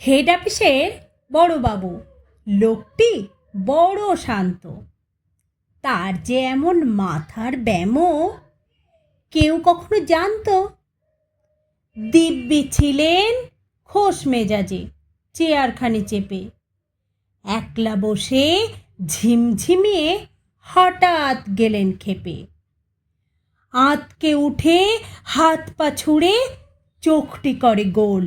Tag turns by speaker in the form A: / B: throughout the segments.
A: Head অফিসের বড়বাবু লোকটি বড় শান্ত। তার যে এমন মাথার ব্যামো কেউ কখনো জানতো? দিব্যি ছিলেন খোশ মেজাজে, চেয়ারখানি চেপে। একলা বসে ঝিমঝিমিয়ে হঠাৎ গেলেন খেপে। আঁতকে উঠে হাত পা ছুঁড়ে চোখটি করে গোল।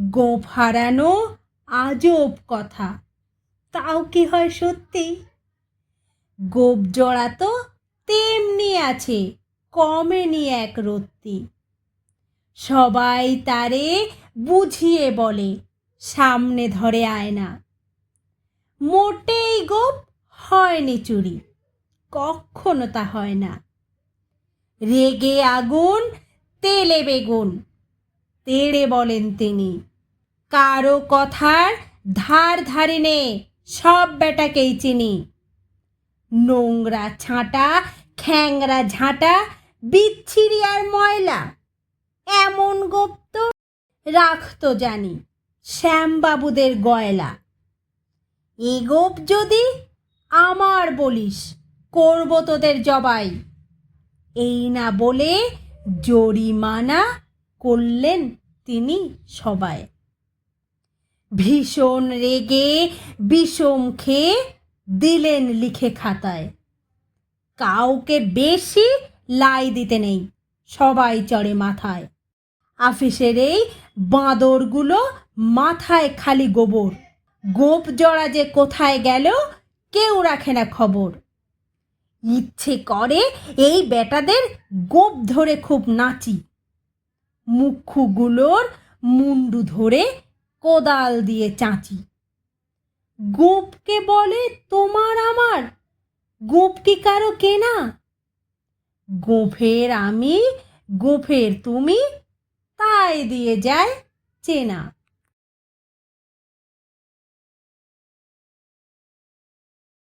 A: গোফ হারানো আজব কথা। তাও কি হয় সত্যি? গোপ জড়া তো তেমনি আছে কমেনি এক রত্তি। সবাই তারে বুঝিয়ে বলে, সামনে ধরে আয়না। মোটেই গোপ হয়নি চুরি, কখনো তা হয় না। রেগে আগুন, তেলে বেগুন। তেড়ে বলেন তিনি, কারও কথার ধার ধারে নে, সব বেটাকেই চিনি। নোংরা ছাঁটা, খ্যাংরা ঝাঁটা, বিচ্ছিরি আর ময়লা, এমন গুপ্ত রাখতো জানি, শ্যামবাবুদের গয়লা। এ গোপ যদি আমার বলিস, করব তোদের জবাই। এই না বলে জরিমানা করলেন তিনি সবাই। ভীষণ রেগে বিষম খেয়ে দিলেন লিখে খাতায়। কাউকে বেশি লাই দিতে নেই, সবাই চড়ে মাথায়। আফিসের এই বাঁদরগুলো মাথায় খালি গোবর। গোপ জড়া যে কোথায় গেল, কেউ রাখে না খবর। ইচ্ছে করে এই বেটাদের গোপ ধরে খুব নাচি। মুখগুলোর মুন্ডু ধরে কোদাল দিয়ে চাঁচি। গোপকে বলে, তোমার আমার। গোপ কি কারও কেনা? গোফের আমি, গোফের তুমি, তাই দিয়ে যায় চেনা।